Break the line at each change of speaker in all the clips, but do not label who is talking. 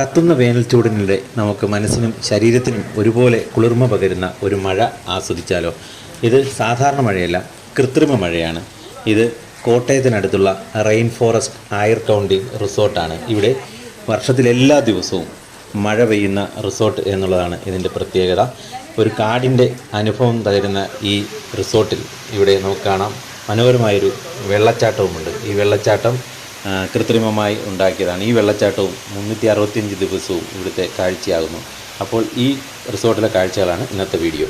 കത്തുന്ന വേനൽ ചൂടിനിടെ നമുക്ക് മനസ്സിനും ശരീരത്തിനും ഒരുപോലെ കുളിർമ പകരുന്ന ഒരു മഴ ആസ്വദിച്ചാലോ? ഇത് സാധാരണ മഴയല്ല കൃത്രിമ മഴയാണ്. ഇത് കോട്ടയത്തിനടുത്തുള്ള റെയിൻ ഫോറസ്റ്റ് ആയർ കൗണ്ടി റിസോർട്ടാണ് ഇവിടെ വർഷത്തിലെല്ലാ ദിവസവും മഴ പെയ്യുന്ന റിസോർട്ട് എന്നുള്ളതാണ് ഇതിന്റെ പ്രത്യേകത. ഒരു കാടിന്റെ അനുഭവം തരുന്ന ഈ റിസോർട്ടിൽ ഇവിടെ നമുക്ക് കാണാം. മനോഹരമായൊരു വെള്ളച്ചാട്ടവുമുണ്ട്. ഈ വെള്ളച്ചാട്ടം കൃത്രിമമായി ഉണ്ടാക്കിയതാണ്. ഈ വെള്ളച്ചാട്ടവും മുന്നൂറ്റി അറുപത്തിയഞ്ച് ദിവസവും ഇവിടുത്തെ കാഴ്ചയാകുന്നു. അപ്പോൾ ഈ റിസോർട്ടിലെ കാഴ്ചകളാണ് ഇന്നത്തെ വീഡിയോ.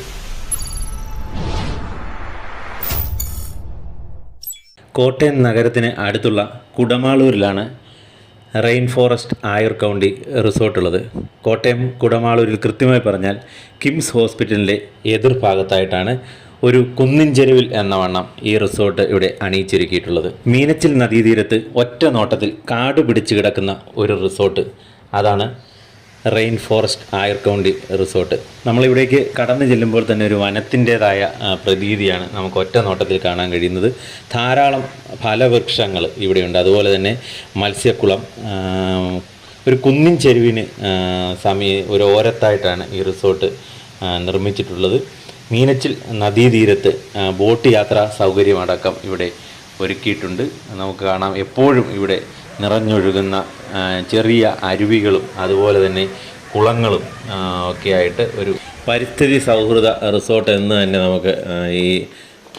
കോട്ടയം നഗരത്തിന് അടുത്തുള്ള കുടമാളൂരിലാണ് റെയിൻ ഫോറസ്റ്റ് ആയർ കൗണ്ടി റിസോർട്ടുള്ളത്. കോട്ടയം കുടമാളൂരിൽ കൃത്യമായി പറഞ്ഞാൽ കിംസ് ഹോസ്പിറ്റലിന്റെ എതിർഭാഗത്തായിട്ടാണ് ഒരു കുന്നിൻ ചെരുവിൽ എന്ന വണ്ണം ഈ റിസോർട്ട് ഇവിടെ അണിയിച്ചൊരുക്കിയിട്ടുള്ളത്. മീനച്ചിൽ നദീതീരത്ത് ഒറ്റ നോട്ടത്തിൽ കാട് പിടിച്ചു കിടക്കുന്ന ഒരു റിസോർട്ട്. അതാണ് rain forest Ayar county resort. നമ്മളിവിടേക്ക് കടന്നു ചെല്ലുമ്പോൾ തന്നെ ഒരു വനത്തിന്റേതായ പ്രതീതിയാണ് നമുക്ക് ഒറ്റ നോട്ടത്തിൽ കാണാൻ കഴിയുന്നത്. ധാരാളം ഫലവൃക്ഷങ്ങൾ ഇവിടെയുണ്ട്. അതുപോലെ തന്നെ മത്സ്യക്കുളം ഒരു കുന്നിൻ ചെരുവിന് സമീ ഒരു ഓരത്തായിട്ടാണ് ഈ റിസോർട്ട് നിർമ്മിച്ചിട്ടുള്ളത്. മീനച്ചിൽ നദീതീരത്ത് ബോട്ട് യാത്രാ സൗകര്യമടക്കം ഇവിടെ ഒരുക്കിയിട്ടുണ്ട്. നമുക്ക് കാണാം എപ്പോഴും ഇവിടെ നിറഞ്ഞൊഴുകുന്ന ചെറിയ അരുവികളും അതുപോലെ തന്നെ കുളങ്ങളും ഒക്കെയായിട്ട് ഒരു പരിസ്ഥിതി സൗഹൃദ റിസോർട്ട് എന്ന് തന്നെ നമുക്ക് ഈ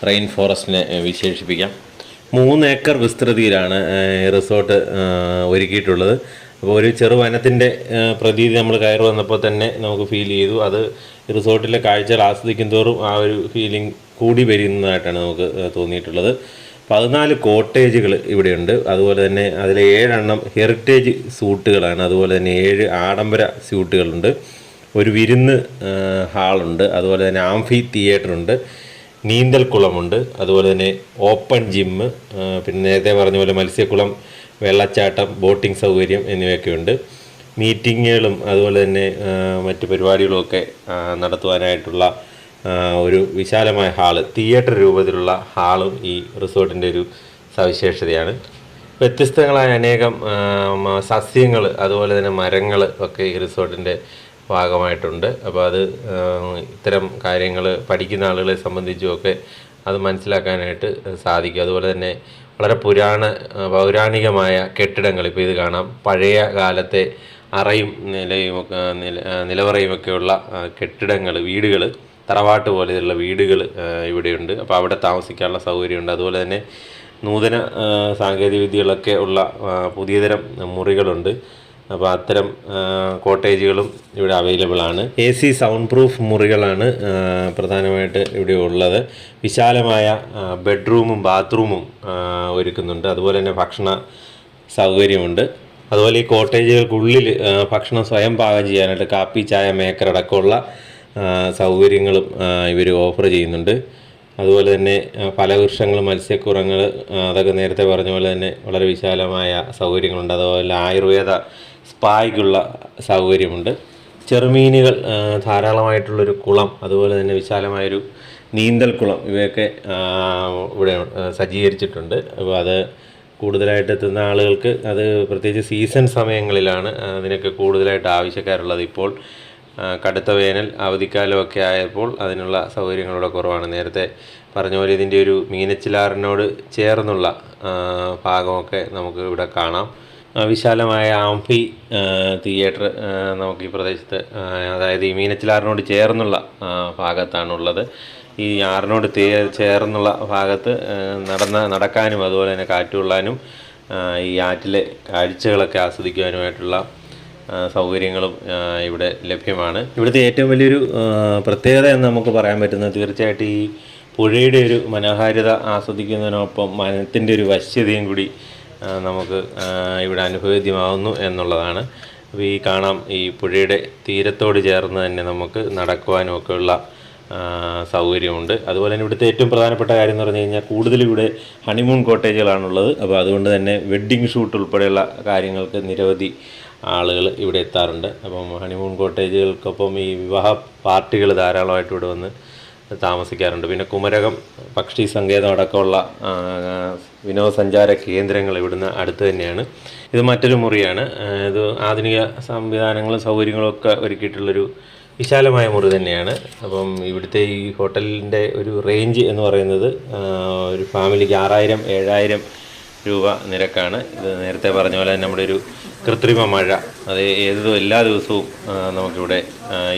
റെയിൻ ഫോറസ്റ്റിനെ വിശേഷിപ്പിക്കാം. മൂന്ന് ഏക്കർ വിസ്തൃതിയിലാണ് റിസോർട്ട് ഒരുക്കിയിട്ടുള്ളത്. അപ്പോൾ ഒരു ചെറു വനത്തിന്റെ പ്രതീതി നമ്മൾ കയറി വന്നപ്പോൾ തന്നെ നമുക്ക് ഫീൽ ചെയ്തു. അത് റിസോർട്ടിലെ കാഴ്ചകൾ ആസ്വദിക്കും തോറും ആ ഒരു ഫീലിംഗ് കൂടി വരുന്നതായിട്ടാണ് നമുക്ക് തോന്നിയിട്ടുള്ളത്. പതിനാല് കോട്ടേജുകൾ ഇവിടെയുണ്ട്. അതുപോലെ തന്നെ അതിലെ ഏഴെണ്ണം ഹെറിറ്റേജ് സ്യൂട്ടുകളാണ് അതുപോലെ തന്നെ ഏഴ് ആഡംബര സ്യൂട്ടുകളുണ്ട് ഒരു വിരുന്ന് ഹാളുണ്ട് അതുപോലെ തന്നെ ആംഫി തിയേറ്റർ ഉണ്ട്. നീന്തൽക്കുളമുണ്ട് അതുപോലെ തന്നെ ഓപ്പൺ ജിമ്മ് പിന്നെ നേരത്തെ പറഞ്ഞ പോലെ മത്സ്യക്കുളം വെള്ളച്ചാട്ടം ബോട്ടിംഗ് സൗകര്യം എന്നിവയൊക്കെയുണ്ട്. മീറ്റിങ്ങുകളും അതുപോലെ തന്നെ മറ്റ് പരിപാടികളുമൊക്കെ നടത്തുവാനായിട്ടുള്ള ഒരു വിശാലമായ ഹാൾ തിയേറ്റർ രൂപത്തിലുള്ള ഹാളും ഈ റിസോർട്ടിന്റെ ഒരു സവിശേഷതയാണ്. വ്യത്യസ്തങ്ങളായ അനേകം സസ്യങ്ങൾ അതുപോലെ തന്നെ മരങ്ങൾ ഒക്കെ ഈ റിസോർട്ടിന്റെ ഭാഗമായിട്ടുണ്ട്. അപ്പോൾ അത് ഇത്തരം കാര്യങ്ങൾ പഠിക്കുന്ന ആളുകളെ സംബന്ധിച്ചുമൊക്കെ അത് മനസ്സിലാക്കാനായിട്ട് സാധിക്കും. അതുപോലെ തന്നെ വളരെ പുരാണ പൗരാണികമായ കെട്ടിടങ്ങൾ ഇപ്പോൾ ഇത് കാണാം. പഴയ കാലത്തെ അറയും നിലയും നിലവറയുമൊക്കെയുള്ള കെട്ടിടങ്ങൾ വീടുകൾ തറവാട്ട് പോലെയുള്ള വീടുകൾ ഇവിടെയുണ്ട്. അപ്പോൾ അവിടെ താമസിക്കാനുള്ള സൗകര്യമുണ്ട്. അതുപോലെ തന്നെ നൂതന സാങ്കേതിക വിദ്യകളൊക്കെ ഉള്ള പുതിയതരം മുറികളുണ്ട്. അപ്പോൾ അത്തരം കോട്ടേജുകളും ഇവിടെ അവൈലബിൾ ആണ്. എ സി സൗണ്ട് പ്രൂഫ് മുറികളാണ് പ്രധാനമായിട്ട് ഇവിടെ ഉള്ളത്. വിശാലമായ ബെഡ്റൂമും ബാത്റൂമും ഒരുക്കുന്നുണ്ട്. അതുപോലെ തന്നെ ഭക്ഷണ സൗകര്യമുണ്ട്. അതുപോലെ ഈ കോട്ടേജുകൾക്കുള്ളിൽ ഭക്ഷണം സ്വയം പാകം ചെയ്യാനായിട്ട് കാപ്പി ചായ മേക്കർ അടക്കമുള്ള സൗകര്യങ്ങളും ഇവർ ഓഫർ ചെയ്യുന്നുണ്ട്. അതുപോലെ തന്നെ ഫലവൃക്ഷങ്ങൾ മത്സ്യക്കുറങ്ങൾ അതൊക്കെ നേരത്തെ പറഞ്ഞ പോലെ തന്നെ വളരെ വിശാലമായ സൗകര്യങ്ങളുണ്ട്. അതുപോലെ ആയുർവേദ സ്പായ്ക്കുള്ള സൗകര്യമുണ്ട്. ചെറുമീനുകൾ ധാരാളമായിട്ടുള്ളൊരു കുളം അതുപോലെ തന്നെ വിശാലമായൊരു നീന്തൽക്കുളം ഇവയൊക്കെ ഇവിടെ സജ്ജീകരിച്ചിട്ടുണ്ട്. അപ്പോൾ അത് കൂടുതലായിട്ട് എത്തുന്ന ആളുകൾക്ക് അത് പ്രത്യേകിച്ച് സീസൺ സമയങ്ങളിലാണ് അതിനൊക്കെ കൂടുതലായിട്ട് ആവശ്യക്കാരുള്ളത് ഇപ്പോൾ. കടുത്ത വേനൽ അവധിക്കാലമൊക്കെ ആയപ്പോൾ അതിനുള്ള സൗകര്യങ്ങളുടെ കുറവാണ്. നേരത്തെ പറഞ്ഞ പോലെ ഇതിന്റെ ഒരു മീനച്ചിലാറിനോട് ചേർന്നുള്ള ഭാഗമൊക്കെ നമുക്ക് ഇവിടെ കാണാം. വിശാലമായ ആംഫി തിയേറ്റർ നമുക്ക് ഈ പ്രദേശത്ത് അതായത് ഈ മീനച്ചിലാറിനോട് ചേർന്നുള്ള ഭാഗത്താണുള്ളത്. ഈ ആറിനോട് തേ ചേർന്നുള്ള ഭാഗത്ത് നടന്ന നടക്കാനും അതുപോലെ തന്നെ കാറ്റുകൊള്ളാനും ഈ ആറ്റിലെ കാഴ്ചകളൊക്കെ ആസ്വദിക്കുവാനുമായിട്ടുള്ള സൗകര്യങ്ങളും ഇവിടെ ലഭ്യമാണ്. ഇവിടുത്തെ ഏറ്റവും വലിയൊരു പ്രത്യേകത എന്ന് നമുക്ക് പറയാൻ പറ്റുന്നത് തീർച്ചയായിട്ടും ഈ പുഴയുടെ ഒരു മനോഹാരിത ആസ്വദിക്കുന്നതിനൊപ്പം മനത്തിന്റെ ഒരു വശ്യതയും കൂടി നമുക്ക് ഇവിടെ അനുഭവേദ്യമാവുന്നു എന്നുള്ളതാണ്. അപ്പോൾ ഈ കാണാം ഈ പുഴയുടെ തീരത്തോട് ചേർന്ന് തന്നെ നമുക്ക് നടക്കുവാനും ഒക്കെയുള്ള സൗകര്യമുണ്ട്. അതുപോലെ തന്നെ ഇവിടുത്തെ ഏറ്റവും പ്രധാനപ്പെട്ട കാര്യം എന്ന് പറഞ്ഞു കഴിഞ്ഞാൽ കൂടുതൽ ഇവിടെ ഹണിമൂൺ കോട്ടേജുകളാണുള്ളത്. അപ്പോൾ അതുകൊണ്ട് തന്നെ വെഡ്ഡിങ് ഷൂട്ട് ഉൾപ്പെടെയുള്ള കാര്യങ്ങൾക്ക് നിരവധി ആളുകൾ ഇവിടെ എത്താറുണ്ട്. അപ്പം ഹണിമൂൺ കോട്ടേജുകൾക്കൊപ്പം ഈ വിവാഹ പാർട്ടികൾ ധാരാളമായിട്ട് ഇവിടെ വന്ന് താമസിക്കാറുണ്ട്. പിന്നെ കുമരകം പക്ഷി സങ്കേതം അടക്കമുള്ള വിനോദസഞ്ചാര കേന്ദ്രങ്ങൾ ഇവിടുന്ന് അടുത്ത് തന്നെയാണ്. ഇത് മറ്റൊരു മുറിയാണ്. ഇത് ആധുനിക സംവിധാനങ്ങളും സൗകര്യങ്ങളും ഒക്കെ ഒരുക്കിയിട്ടുള്ളൊരു വിശാലമായ മുറി തന്നെയാണ്. അപ്പം ഇവിടുത്തെ ഈ ഹോട്ടലിന്റെ ഒരു റേഞ്ച് എന്ന് പറയുന്നത് ഒരു ഫാമിലിക്ക് ആറായിരം ഏഴായിരം രൂപ നിരക്കാണ്. ഇത് നേരത്തെ പറഞ്ഞ പോലെ നമ്മുടെ ഒരു കൃത്രിമ മഴ. അത് ഏത് എല്ലാ ദിവസവും നമുക്കിവിടെ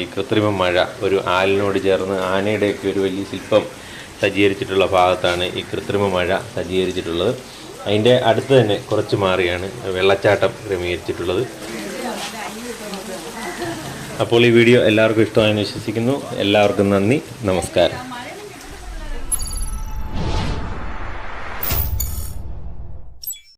ഈ കൃത്രിമ മഴ. ഒരു ആലിനോട് ചേർന്ന് ആനയുടെയൊക്കെ ഒരു വലിയ ശില്പം സജ്ജീകരിച്ചിട്ടുള്ള ഭാഗത്താണ് ഈ കൃത്രിമ മഴ സജ്ജീകരിച്ചിട്ടുള്ളത്. അതിന്റെ അടുത്ത് തന്നെ കുറച്ച് മാറിയാണ് വെള്ളച്ചാട്ടം ക്രമീകരിച്ചിട്ടുള്ളത്. അപ്പോൾ ഈ വീഡിയോ എല്ലാവർക്കും ഇഷ്ടമായെന്ന് വിശ്വസിക്കുന്നു. എല്ലാവർക്കും നന്ദി. നമസ്കാരം.